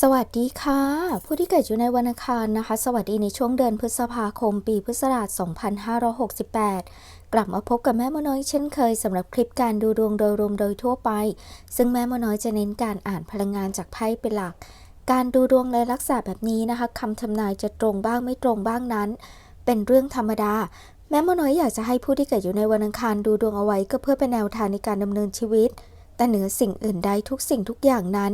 สวัสดีค่ะ ผู้ที่เกิดอยู่ในวันอังคารนะคะ สวัสดีในช่วงเดือนพฤษภาคม ปีพุทธศักราช 2568 กลับมาพบกับแม่มน้อยเช่นเคยสำหรับคลิปการดูดวงโดยรวมโดยทั่วไป ซึ่งแม่มน้อยจะเน้นการอ่านพลังงานจากไพ่เป็นหลัก การดูดวงในลักษณะแบบนี้นะคะคำทำนายจะตรงบ้างไม่ตรงบ้างนั้น เป็นเรื่องธรรมดา แม่มน้อยอยากจะให้ผู้ที่เกิดอยู่ในวันอังคารดูดวงเอาไว้ก็เพื่อเป็นแนวทางในการดำเนินชีวิต แต่เหนือสิ่งอื่นใดทุกสิ่งทุกอย่างนั้น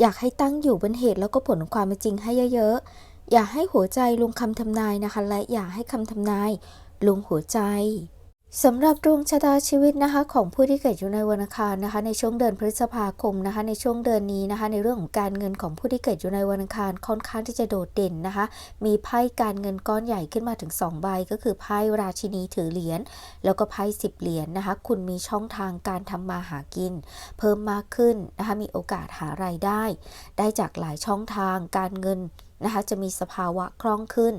อยากให้ตั้งอยู่บนเหตุแล้วก็ผลของความเป็นจริงให้เยอะๆ อย่าให้หัวใจลงคำทำนายนะคะ และอย่าให้คำทำนายลงหัวใจ สำหรับดวงชะตาชีวิตนะคะของผู้ที่เกิดอยู่ในวันอังคารนะคะ ในช่วงเดือนพฤษภาคมนะคะ ในช่วงเดือนนี้นะคะ ในเรื่องของการเงินของผู้ที่เกิดอยู่ในวันอังคารค่อนข้างที่จะโดดเด่นนะคะ มีไพ่การเงินก้อนใหญ่ขึ้นมาถึง 2 ใบ ก็คือไพ่ราชินีถือเหรียญแล้วก็ไพ่สิบเหรียญนะคะ คุณมีช่องทางการทำมาหากิน เพิ่มมากขึ้นนะคะมีโอกาสหารายได้ ได้จากหลายช่องทางการเงิน นะคะจะมีสภาวะคล่องขึ้น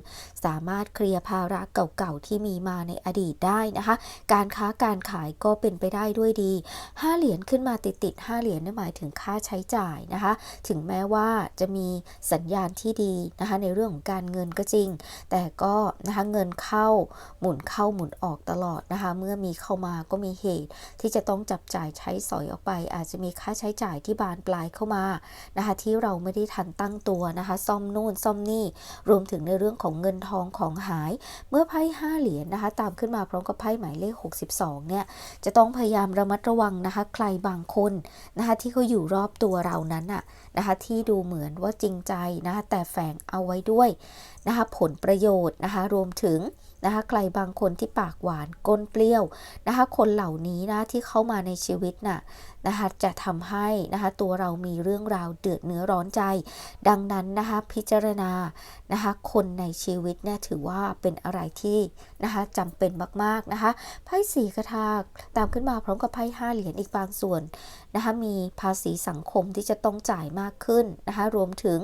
สามารถเคลียร์ภาระเก่าๆที่มีมาในอดีตได้นะคะ การค้าการขายก็เป็นไปได้ด้วยดี 5 เหรียญขึ้นมาติดๆ5เหรียญนั่นหมายถึงค่าใช้จ่ายนะคะ ถึงแม้ว่าจะมีสัญญาณที่ดีนะคะในเรื่องของการเงินก็จริง แต่ก็นะคะเงินเข้าหมุนเข้าหมุนออกตลอดนะคะเมื่อมีเข้ามาก็มีเหตุ ที่จะต้องจับจ่ายใช้สอยออกไป อาจจะมีค่าใช้จ่ายที่บานปลายเข้ามานะคะที่เราไม่ได้ทันตั้งตัวนะคะซ่อมนู่นซ่อมนี่ รวมถึงในเรื่องของเงินทองของหาย เมื่อไพ่ห้าเหรียญนะคะ ตามขึ้นมาพร้อมกับไพ่หมายเลข 62 เนี่ย จะต้องพยายามระมัดระวังนะคะ ใครบางคนนะคะที่เขาอยู่รอบตัวเรานั้นอะนะคะที่ดูเหมือนว่าจริงใจนะคะแต่แฝงเอาไว้ด้วยนะคะผลประโยชน์นะคะรวมถึง นะคะใครบางคนที่ปากหวานก้นเปรี้ยวนะคะคนเหล่านี้นะที่เข้ามาในชีวิตน่ะนะคะจะทำให้นะคะตัวเรามีเรื่องราวเดือดเนื้อร้อนใจ ดังนั้นนะคะพิจารณานะคะคนในชีวิตเนี่ยถือว่าเป็นอะไรที่นะคะจำเป็นมากๆนะคะไพ่สีกระทาตามขึ้นมาพร้อมกับไพ่ห้าเหรียญอีกบางส่วนนะคะมีภาษีสังคมที่จะต้องจ่ายมากขึ้นนะคะรวมถึง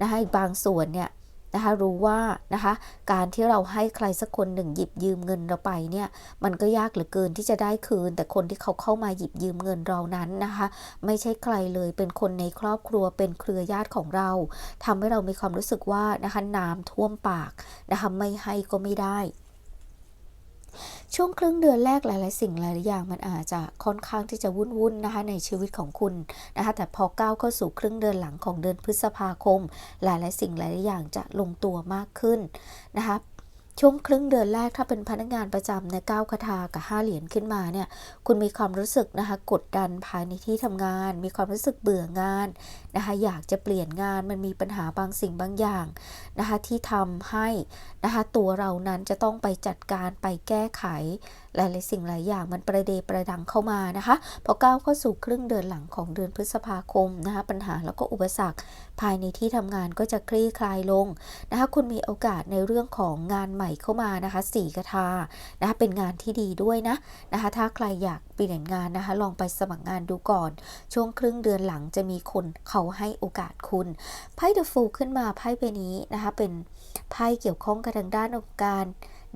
นะคะอีกบางส่วนเนี่ย นะคะรู้ว่านะคะการที่เราให้ใครสักคนหนึ่งหยิบยืมเงินเราไปเนี่ยมันก็ยากเหลือเกินที่จะได้คืน แต่คนที่เขาเข้ามาหยิบยืมเงินเรานั้นนะคะ ไม่ใช่ใครเลยเป็นคนในครอบครัวเป็นเครือญาติของเราทำให้เรามีความรู้สึกว่านะคะน้ำท่วมปากนะคะไม่ให้ก็ไม่ได้ ช่วงครึ่งเดือนแรกหลาย ๆ สิ่งหลายอย่างมันอาจจะค่อนข้างที่จะวุ่น ๆ นะคะในชีวิตของคุณนะคะแต่พอก้าวเข้าสู่ครึ่งเดือนหลังของเดือนพฤษภาคม หลาย ๆ สิ่งหลายอย่างจะลงตัวมากขึ้นนะคะช่วงครึ่งเดือนแรกถ้าเป็นพนักงานประจำในก้าวคาถากับห้าเหรียญขึ้นมาเนี่ยคุณมีความรู้สึกนะคะกดดันภายในที่ทำงาน มีความรู้สึกเบื่องาน นะคะอยากจะเปลี่ยนงานมันมีปัญหาบางสิ่งบางอย่างนะคะที่ทำให้นะคะตัวเรานั้นจะต้องไปจัดการไปแก้ไขหลายๆสิ่งหลายอย่างมันประเดประดังเข้ามานะคะพอก้าวเข้าสู่ครึ่งเดือนหลังของเดือนพฤษภาคมนะคะปัญหาแล้วก็อุปสรรค ภายในที่ทำงานก็จะคลี่คลายลงนะคะคุณมีโอกาสในเรื่องของงานใหม่เข้ามานะคะสี่กระทานะคะเป็นงานที่ดีด้วยนะนะคะถ้าใครอยากเปลี่ยนงานนะคะลองไปสมัครงานดูก่อน ช่วงครึ่งเดือนหลังจะมีคนเขาให้โอกาสคุณ ไพ่เดอะฟูขึ้นมาไพ่ใบนี้นะคะ เป็นไพ่เกี่ยวข้องกับทางด้านของการ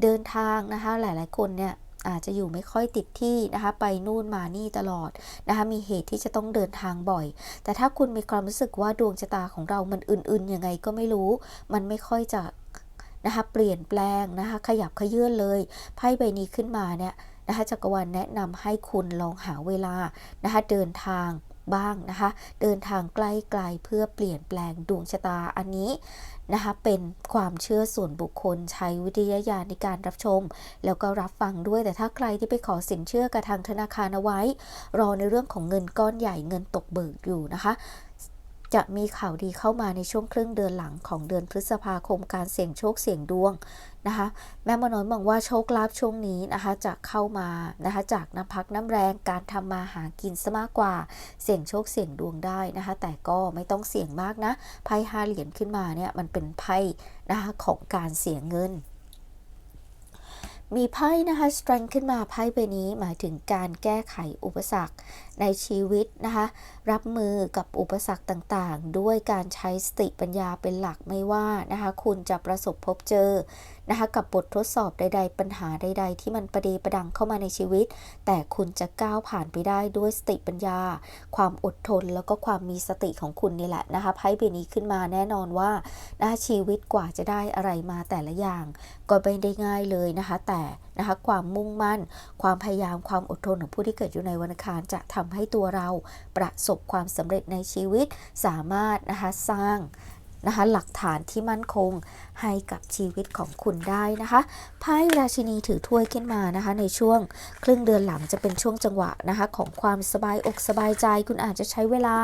เดินทางนะคะ หลายๆ คนเนี่ยอาจจะอยู่ไม่ค่อยติดที่นะคะ ไปนู่นมานี่ตลอดนะคะ มีเหตุที่จะต้องเดินทางบ่อย แต่ถ้าคุณมีความรู้สึกว่าดวงชะตาของเรามันอื่นๆยังไงก็ไม่รู้ มันไม่ค่อยจะนะคะเปลี่ยนแปลงนะคะ ขยับขยื่นเลยไพ่ใบนี้ขึ้นมาเนี่ยนะคะจักรวาลแนะนำให้คุณลองหาเวลานะคะเดินทาง บ้างนะคะ เดินทางใกล้ๆเพื่อเปลี่ยนแปลงดวงชะตาอันนี้นะคะเป็นความเชื่อส่วนบุคคลใช้วิทยาญาณในการรับชม แล้วก็รับฟังด้วยแต่ถ้าใครที่ไปขอสินเชื่อกับทางธนาคารเอาไว้ รอในเรื่องของเงินก้อนใหญ่เงินตกเบิกอยู่นะคะ จะมีข่าวดีเข้ามาในช่วงครึ่งเดือนหลังของเดือนพฤษภาคมการเสี่ยงโชคเสี่ยงดวงนะคะ แม่มน้อยมองว่าโชคลาภช่วงนี้นะคะจะเข้ามานะคะจากน้ำพักน้ำแรงการทำมาหากินซะมากกว่าเสี่ยงโชคเสี่ยงดวงได้นะคะ แต่ก็ไม่ต้องเสี่ยงมากนะไพ่ห้าเหรียญขึ้นมาเนี่ยมันเป็นไพ่นะคะของการเสี่ยงเงิน มีไพ่นะคะ strength ขึ้นมาไพ่ใบนี้หมายถึงการแก้ไขอุปสรรคในชีวิตนะคะ รับมือกับอุปสรรคต่างๆ ด้วยการใช้สติปัญญาเป็นหลักไม่ว่านะคะ คุณจะประสบพบเจอ นะคะกับบททดสอบใด ๆ ปัญหาใด ๆ ที่มันประเดประดังเข้ามาในชีวิต แต่คุณจะก้าวผ่านไปได้ด้วยสติปัญญา ความอดทนแล้วก็ความมีสติของคุณนี่แหละนะคะไพ่ใบนี้ขึ้นมาแน่นอนว่านะคะชีวิตกว่าจะได้อะไรมาแต่ละอย่าง ก็ไม่ได้ง่ายเลยนะคะ แต่นะคะความมุ่งมั่น ความพยายามความอดทนของผู้ที่เกิดอยู่ในวันอังคารจะทำให้ตัวเราประสบความสำเร็จในชีวิตสามารถนะคะสร้าง นะคะหลักฐานที่มั่นคงให้กับชีวิตของคุณได้นะคะไพ่ราชินีถือถ้วยขึ้นมานะคะ ในช่วงครึ่งเดือนหลังจะเป็นช่วงจังหวะนะคะ ของความสบายอกสบายใจ คุณอาจจะใช้เวลา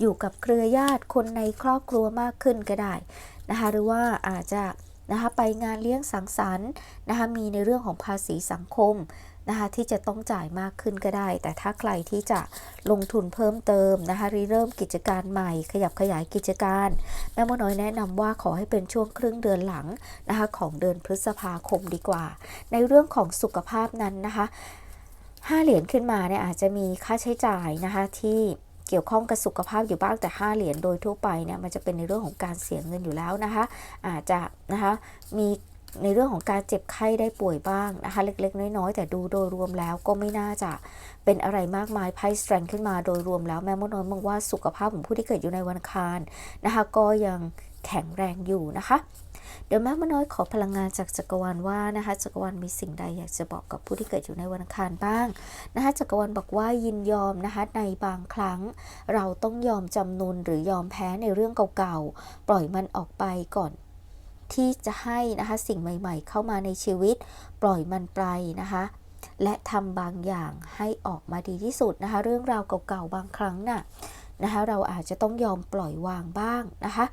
อยู่กับเครือญาติคนในครอบครัวมากขึ้นก็ได้นะคะหรือว่าอาจจะนะคะไปงานเลี้ยงสังสรรค์นะคะมีในเรื่องของภาษีสังคม นะคะที่จะต้องจ่ายมากขึ้นก็ได้ แต่ถ้าใครที่จะลงทุนเพิ่มเติมนะคะริเริ่มกิจการใหม่ ขยับขยายกิจการ แม่มดน้อยแนะนำว่าขอให้เป็นช่วงครึ่งเดือนหลังนะคะของเดือนพฤษภาคมดีกว่า ในเรื่องของสุขภาพนั้นนะคะห้าเหรียญขึ้นมาเนี่ยอาจจะมีค่าใช้จ่ายนะคะที่เกี่ยวข้องกับสุขภาพอยู่บ้างแต่ 5 เหรียญโดยทั่วไปเนี่ยมันจะเป็นในเรื่องของการเสียเงินอยู่แล้วนะคะ อาจจะนะคะมี ในเรื่องของการเจ็บไข้ได้ป่วยบ้างนะคะ เล็ก ๆ น้อย ๆ แต่ดูโดยรวมแล้วก็ไม่น่าจะเป็นอะไรมากมายไพ่สแตรงขึ้นมาโดยรวมแล้วแม่มดน้อยมองว่าสุขภาพของผู้ที่เกิดอยู่ในวันคารนะคะ ก็ยังแข็งแรงอยู่นะคะ เดี๋ยวแม่มดน้อยขอพลังงานจากจักรวาลว่านะคะจักรวาลมีสิ่งใดอยากจะบอกกับผู้ที่เกิดอยู่ในวันคารบ้างนะคะจักรวาลบอกว่ายินยอมนะคะในบางครั้ง เราต้องยอมจำนนหรือยอมแพ้ในเรื่องเก่าๆปล่อยมันออกไปก่อน ที่จะให้นะคะสิ่งใหม่ ๆ เข้ามาในชีวิต ปล่อยมันไปนะคะ และทำบางอย่างให้ออกมาดีที่สุดนะคะ เรื่องราวเก่าๆบางครั้งน่ะนะคะเราอาจจะต้องยอมปล่อยวางบ้างนะคะ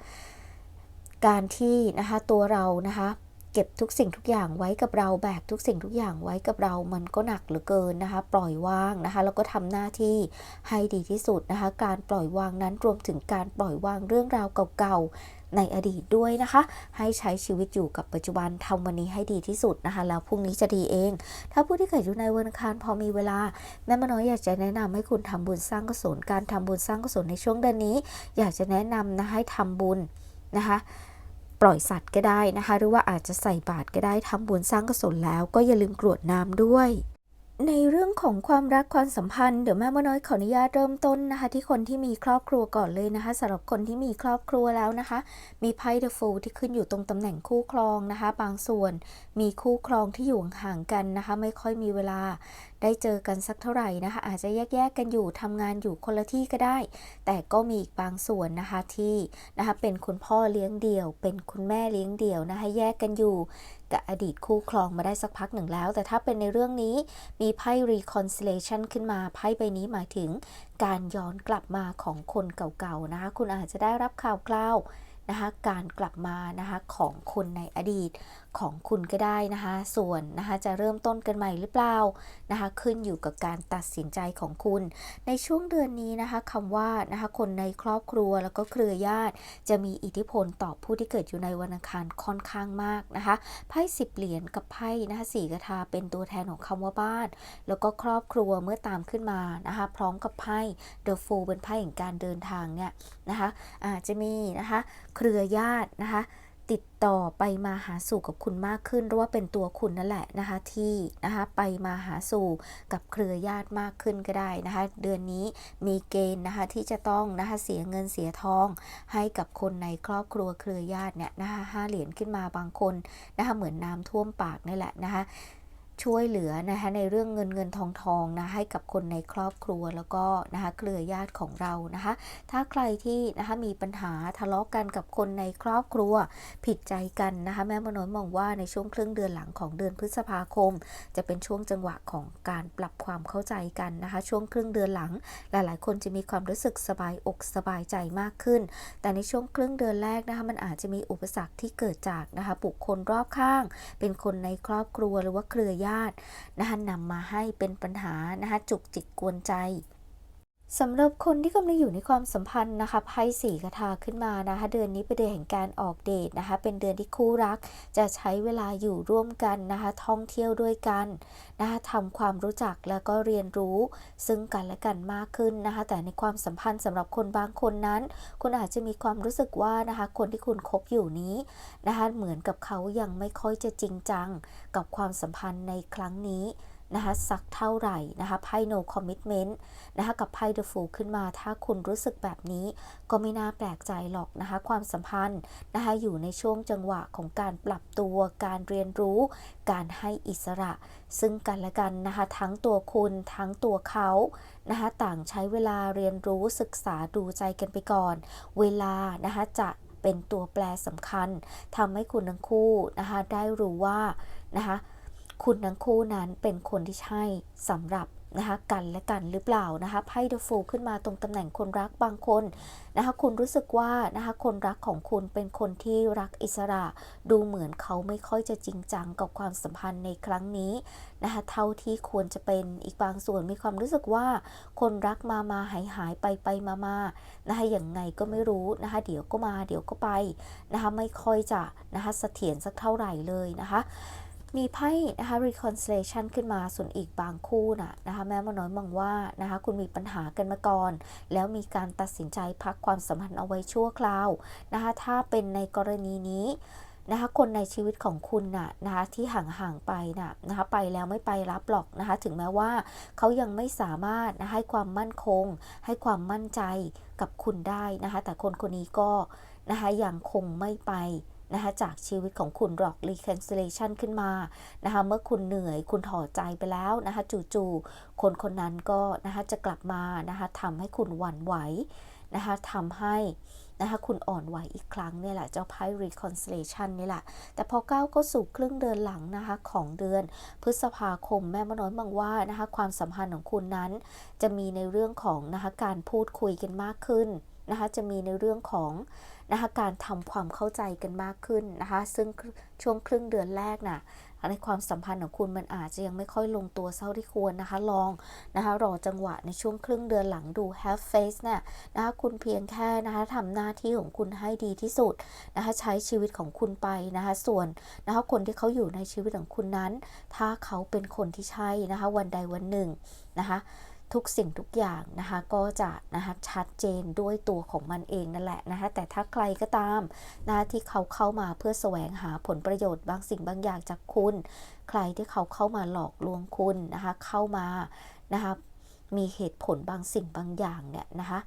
การที่นะคะตัวเรานะคะเก็บทุกสิ่งทุกอย่างไว้กับเราแบกทุกสิ่งทุกอย่างไว้กับเรามันก็หนักเหลือเกินนะคะ ปล่อยวางนะคะแล้วก็ทำหน้าที่ให้ดีที่สุดนะคะ การปล่อยวางนั้นรวมถึงการปล่อยวางเรื่องราวเก่าๆ ในอดีตด้วยนะคะ ให้ใช้ชีวิตอยู่กับปัจจุบันทำวันนี้ให้ดีที่สุดนะคะ แล้วพรุ่งนี้จะดีเอง ถ้าผู้ที่เกิดอยู่ในวันอังคารพอมีเวลา แม่มน้อยอยากจะแนะนำให้คุณทำบุญสร้างกุศลการทำบุญสร้างกุศลในช่วงเดือนนี้ อยากจะแนะนำนะให้ทำบุญนะคะปล่อยสัตว์ก็ได้นะคะ หรือว่าอาจจะใส่บาตรก็ได้ทำบุญสร้างกุศลแล้วก็อย่าลืมกรวดน้ำด้วย ในเรื่องของความรักความสัมพันธ์เดี๋ยวแม่มน้อยขออนุญาตเริ่มต้นนะคะ ที่คนที่มีครอบครัวก่อนเลยนะคะสำหรับคนที่มีครอบครัวแล้วนะคะ มีไพ่เดอะฟูที่ขึ้นอยู่ตรงตำแหน่งคู่ครองนะคะ บางส่วนมีคู่ครองที่อยู่ห่างกันนะคะ ไม่ค่อยมีเวลา ได้เจอกันสักเท่าไหร่นะคะ อาจจะแยกๆกันอยู่ทำงานอยู่คนละที่ก็ได้ แต่ก็มีอีกบางส่วนนะคะที่นะคะเป็นคุณพ่อเลี้ยงเดี่ยว เป็นคุณแม่เลี้ยงเดี่ยวนะคะแยกกันอยู่กับอดีตคู่ครองมาได้สักพักหนึ่งแล้ว แต่ถ้าเป็นในเรื่องนี้มีไพ่ reconciliation ขึ้นมาไพ่ใบนี้หมายถึง การย้อนกลับมาของคนเก่าๆนะคะ คุณอาจจะได้รับข่าวกล่าวนะคะการกลับมานะคะของคนในอดีต ของคุณก็ได้นะคะ ส่วนนะคะจะเริ่มต้นกันใหม่หรือเปล่านะคะ ขึ้นอยู่กับการตัดสินใจของคุณ ในช่วงเดือนนี้นะคะคำว่านะคะคนในครอบครัวแล้วก็เครือญาติ จะมีอิทธิพลต่อผู้ที่เกิดอยู่ในวันอังคารค่อนข้างมากนะคะไพ่สิบเหรียญกับไพ่นะคะสี่กระทาเป็นตัวแทนของคำว่าบ้าน แล้วก็ครอบครัวเมื่อตามขึ้นมานะคะพร้อมกับไพ่ The Fool เป็นไพ่แห่งการเดินทางเนี่ยนะคะอาจจะมีนะคะเครือญาตินะคะ ติดต่อไปมาหาสู่กับคุณมากขึ้นหรือว่าเป็นตัวคุณนั่นแหละนะคะที่นะคะไปมาหาสู่กับเครือญาติมากขึ้นก็ได้นะคะเดือนนี้มีเกณฑ์นะคะที่จะต้องนะคะเสียเงินเสียทอง ให้กับคนในครอบครัวเครือญาติเนี่ยนะคะห้าเหรียญขึ้นมาบางคนนะคะเหมือนน้ำท่วมปากนี่แหละนะคะ ช่วยเหลือนะคะในเรื่องเงินเงินทองทองนะให้กับคนในครอบครัวแล้วก็นะคะเครือญาติของเรานะคะ ถ้าใครที่นะคะมีปัญหาทะเลาะกันกับคนในครอบครัวผิดใจกันนะคะแม่มโนยมองว่าในช่วงครึ่งเดือนหลังของเดือนพฤษภาคม จะเป็นช่วงจังหวะของการปรับความเข้าใจกันนะคะ ช่วงครึ่งเดือนหลัง หลาย ๆ คนจะมีความรู้สึกสบายอกสบายใจมากขึ้น แต่ในช่วงครึ่งเดือนแรกนะคะมันอาจจะมีอุปสรรคที่เกิดจากนะคะบุคคลรอบข้าง เป็นคนในครอบครัวหรือว่าเครือญาตินะคะนำมาให้เป็นปัญหานะคะจุกจิกกวนใจ สำหรับคนที่กำลังอยู่ในความสัมพันธ์นะคะไพ่สีกระทาขึ้นมานะคะ เดือนนี้เป็นเดือนแห่งการออกเดทนะคะ เป็นเดือนที่คู่รักจะใช้เวลาอยู่ร่วมกันนะคะ ท่องเที่ยวด้วยกันนะคะทำความรู้จักแล้วก็เรียนรู้ ซึ่งกันและกันมากขึ้นนะคะ แต่ในความสัมพันธ์สำหรับคนบางคนนั้น คุณอาจจะมีความรู้สึกว่านะคะคนที่คุณคบอยู่นี้นะคะเหมือนกับเขายังไม่ค่อยจะจริงจังกับความสัมพันธ์ในครั้งนี้ นะคะสักเท่าไหร่นะคะไพ่ no commitment นะคะกับไพ่ the fool ขึ้นมา ถ้าคุณรู้สึกแบบนี้ก็ไม่น่าแปลกใจหรอกนะคะความสัมพันธ์นะคะอยู่ในช่วงจังหวะของการปรับตัว การเรียนรู้ การให้อิสระ ซึ่งกันและกันนะคะทั้งตัวคุณทั้งตัวเขานะคะต่างใช้เวลาเรียนรู้ศึกษาดูใจกันไปก่อน เวลานะคะจะเป็นตัวแปรสำคัญทำให้คุณทั้งคู่นะคะได้รู้ว่านะคะ คุณทั้งคู่นั้นเป็นคนที่ใช่สำหรับนะคะกันและกันหรือเปล่านะคะไพ่เดอะฟูขึ้นมาตรงตำแหน่งคนรักบางคนนะคะคุณรู้สึกว่านะคะคนรักของคุณเป็นคนที่รักอิสระ ดูเหมือนเขาไม่ค่อยจะจริงจังกับความสัมพันธ์ในครั้งนี้นะคะเท่าที่ควรจะเป็นอีกบางส่วนมีความรู้สึกว่า คนรักมามาหายหายไปไปมามานะคะอย่างไงก็ไม่รู้นะคะเดี๋ยวก็มาเดี๋ยวก็ไปนะคะไม่ค่อยจะนะคะเสถียรสักเท่าไหร่เลยนะคะ มีไพ่นะคะ reconciliation ขึ้นมาส่วนอีกบางคู่นะนะคะแม่มาน้อยมองว่านะคะคุณมีปัญหากันมาก่อน แล้วมีการตัดสินใจพักความสัมพันธ์เอาไว้ชั่วคราวนะคะถ้าเป็นในกรณีนี้นะคะคนในชีวิตของคุณน่ะนะคะที่ห่างๆไปน่ะนะคะไปแล้วไม่ไปรับหรอกนะคะถึงแม้ว่าเขายังไม่สามารถนะให้ความมั่นคง ให้ความมั่นใจกับคุณได้นะคะแต่คนคนนี้ก็นะคะยังคงไม่ไป นะคะจากชีวิตของคุณหรอก reconciliation ขึ้นมานะคะเมื่อคุณเหนื่อยคุณถอดใจไปแล้วนะคะจู่ๆคนคนนั้นก็นะคะจะกลับมานะคะทำให้คุณหวั่นไหวนะคะทำให้นะคะคุณอ่อนไหวอีกครั้งเนี่ยแหละ เจ้าไพ่ reconciliation นี่แหละ แต่พอก้าวก็สู่ครึ่งเดือนหลังนะคะของเดือนพฤษภาคมแม่มน้อยมองว่านะคะความสัมพันธ์ของคุณนั้น จะมีในเรื่องของนะคะการพูดคุยกันมากขึ้นนะคะจะมีในเรื่องของ นะคะการทำความเข้าใจกันมากขึ้นนะคะ ซึ่งช่วงครึ่งเดือนแรกน่ะในความสัมพันธ์ของคุณมันอาจจะยังไม่ค่อยลงตัวเท่าที่ควรนะคะ ลองนะคะรอจังหวะในช่วงครึ่งเดือนหลังดู have face เนี่ยนะคะคุณเพียงแค่นะคะทำหน้าที่ของคุณให้ดีที่สุดนะคะใช้ชีวิตของคุณไปนะคะส่วนนะคะคนที่เขาอยู่ในชีวิตของคุณนั้น ถ้าเขาเป็นคนที่ใช่นะคะวันใดวันหนึ่งนะคะ ทุกสิ่งทุกอย่างนะคะก็จะนะคะชัดเจนด้วยตัวของมันเองนั่นแหละนะคะแต่ถ้าใครก็ตามนะที่เขาเข้ามาเพื่อแสวงหาผลประโยชน์บางสิ่งบางอย่างจากคุณ ใครที่เขาเข้ามาหลอกลวงคุณนะคะเข้ามานะคะมีเหตุผลบางสิ่งบางอย่างเนี่ยนะคะ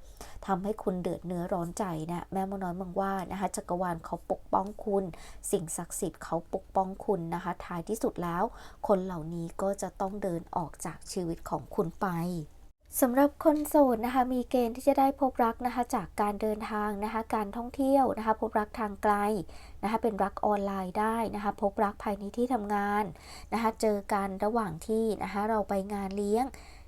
ทำให้คุณเดือดเนื้อร้อนใจนะแม่มน้อยมองว่านะคะจักรวาลเขาปกป้องคุณ สิ่งศักดิ์สิทธิ์เขาปกป้องคุณนะคะท้ายที่สุดแล้ว คนเหล่านี้ก็จะต้องเดินออกจากชีวิตของคุณไป สำหรับคนโสดนะคะมีเกณฑ์ที่จะได้พบรักนะคะจากการเดินทางนะคะการท่องเที่ยวนะคะพบรักทางไกลนะคะเป็นรักออนไลน์ได้นะคะพบรักภายในที่ทำงานนะคะเจอกันระหว่างที่นะคะเราไปงานเลี้ยง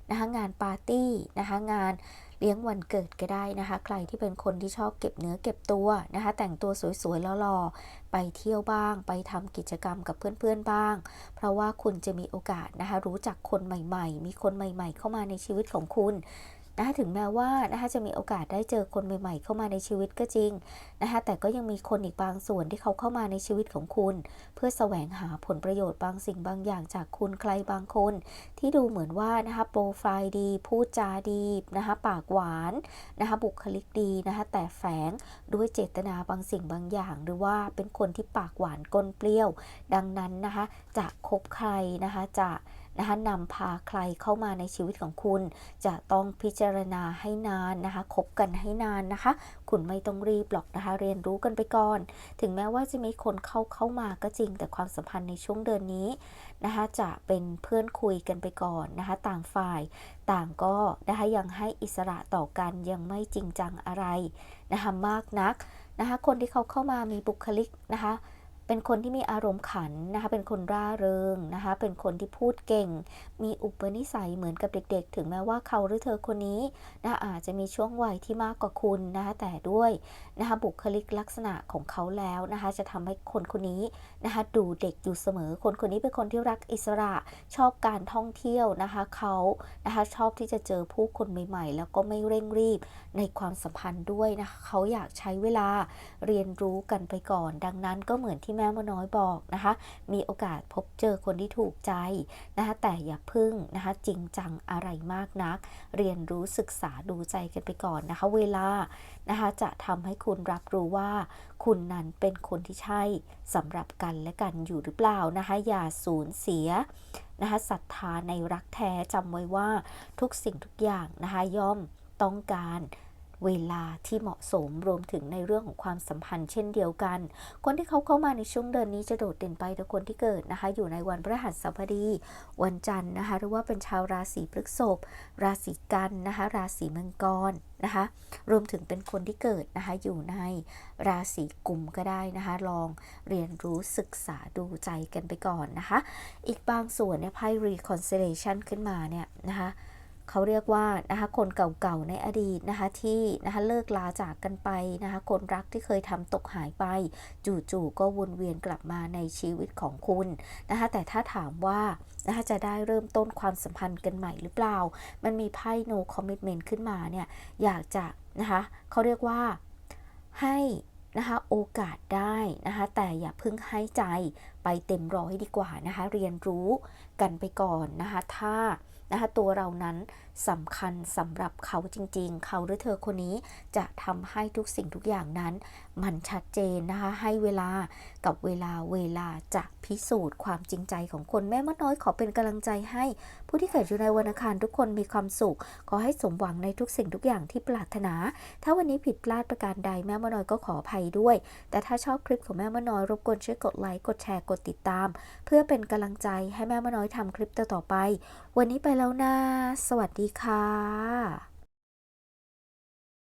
นะคะงานปาร์ตี้นะคะงานเลี้ยงวันเกิดก็ได้นะคะ ใครที่เป็นคนที่ชอบเก็บเนื้อเก็บตัวนะคะ แต่งตัวสวยๆหล่อๆไปเที่ยวบ้าง ไปทำกิจกรรมกับเพื่อนๆบ้าง เพราะว่าคุณจะมีโอกาสนะคะ รู้จักคนใหม่ ๆ มีคนใหม่ ๆ เข้ามาในชีวิตของคุณ นะคะถึงแม้ว่านะคะจะมีโอกาสได้เจอคนใหม่ ๆ เข้ามาในชีวิตก็จริงนะคะแต่ก็ยังมีคนอีกบางส่วนที่เขาเข้ามาในชีวิตของคุณ เพื่อแสวงหาผลประโยชน์บางสิ่งบางอย่างจากคุณใครบางคน ที่ดูเหมือนว่านะคะโปรไฟล์ดี พูดจาดีนะคะปากหวานนะคะบุคลิกดีนะคะแต่แฝงด้วยเจตนาบางสิ่งบางอย่าง หรือว่าเป็นคนที่ปากหวานก้นเปรี้ยว ดังนั้นนะคะจะคบใครนะคะจะ นะคะนำพาใครเข้ามาในชีวิตของคุณ จะต้องพิจารณาให้นานนะคะคบกันให้นานนะคะ คุณไม่ต้องรีบหรอกนะคะ เรียนรู้กันไปก่อน ถึงแม้ว่าจะมีคนเข้าเข้ามาก็จริง แต่ความสัมพันธ์ในช่วงเดือนนี้นะคะจะเป็นเพื่อนคุยกันไปก่อนนะคะ ต่างฝ่ายต่างก็นะคะยังให้อิสระต่อกันยังไม่จริงจังอะไรนะคะมากนักนะคะคนที่เขาเข้ามามีบุคลิกนะคะ เป็นคนที่มีอารมณ์ขันนะคะ เป็นคนร่าเริงนะคะ เป็นคนที่พูดเก่ง มีอุปนิสัยเหมือนกับเด็ก ๆ ถึงแม้ว่าเขาหรือเธอคนนี้นะะอาจจะมีช่วงวัยที่มากกว่าคุณนะคะ แต่ด้วยนะคะบุคลิกลักษณะของเขาแล้วนะคะ จะทำให้คนคนนี้นะคะดูเด็กอยู่เสมอ คนคนนี้เป็นคนที่รักอิสระ ชอบการท่องเที่ยวนะคะเขานะคะชอบที่จะเจอผู้คนใหม่ ๆ แล้วก็ไม่เร่งรีบในความสัมพันธ์ด้วยนะคะเขาอยากใช้เวลาเรียนรู้กันไปก่อน ดังนั้นก็เหมือนที่แม่มน้อยบอกนะคะ มีโอกาสพบเจอคนที่ถูกใจนะคะ แต่อย่าพึ่งนะคะจริงจังอะไรมากนัก เรียนรู้ศึกษาดูใจกันไปก่อนนะคะ เวลานะคะจะทำให้คุณรับรู้ว่า คุณนั้นเป็นคนที่ใช่สำหรับกันและกันอยู่หรือเปล่านะคะ อย่าสูญเสียนะคะศรัทธาในรักแท้จำไว้ว่าทุกสิ่งทุกอย่างนะคะย่อมต้องการ เวลาที่เหมาะสมรวมถึงในเรื่องของความสัมพันธ์เช่นเดียวกัน คนที่เขาเข้ามาในช่วงเดือนนี้จะโดดเด่นไปแต่คนที่เกิดนะคะ อยู่ในวันพฤหัสบดี วันจันทร์นะคะหรือว่าเป็นชาวราศีพฤษภราศีกันนะคะ ราศีมังกรนะคะ รวมถึงเป็นคนที่เกิดนะคะ อยู่ในราศีกุมก็ได้นะคะ ลองเรียนรู้ศึกษาดูใจกันไปก่อนนะคะ อีกบางส่วนเนี่ยไพ่ reconciliation ขึ้นมาเนี่ยนะคะ เขาเรียกว่านะคะคนเก่าๆในอดีตนะคะที่นะคะเลิกลาจากกันไปนะคะคนรักที่เคยทำตกหายไป จู่ๆก็วนเวียนกลับมาในชีวิตของคุณนะคะแต่ถ้าถามว่านะคะจะได้เริ่มต้นความสัมพันธ์กันใหม่หรือเปล่า มันมีไพ่ no commitment ขึ้นมาเนี่ยอยากจะนะคะเขาเรียกว่าให้นะคะโอกาสได้นะคะแต่อย่าเพิ่งให้ใจไปเต็มร้อยดีกว่านะคะเรียนรู้กันไปก่อนนะคะถ้า นะคะตัวเรานั้นสำคัญสำหรับเขาจริง ๆ เขาหรือเธอคนนี้จะทำให้ทุกสิ่งทุกอย่างนั้น มันชัดเจนนะคะให้เวลา กับเวลาเวลาจะพิสูจน์ความจริงใจของคนแม่มดน้อยขอเป็นกำลังใจให้ ผู้ที่เกิดอยู่ในวันอังคารทุกคนมีความสุข ขอให้สมหวังในทุกสิ่งทุกอย่างที่ปรารถนา ถ้าวันนี้ผิดพลาดประการใดแม่มดน้อยก็ขออภัยด้วย แต่ถ้าชอบคลิปของแม่มดน้อยรบกวนช่วยกดไลค์กดแชร์กดติดตาม เพื่อเป็นกำลังใจให้แม่มดน้อยทำคลิปต่อๆไป วันนี้ไปแล้วนะสวัสดีค่ะ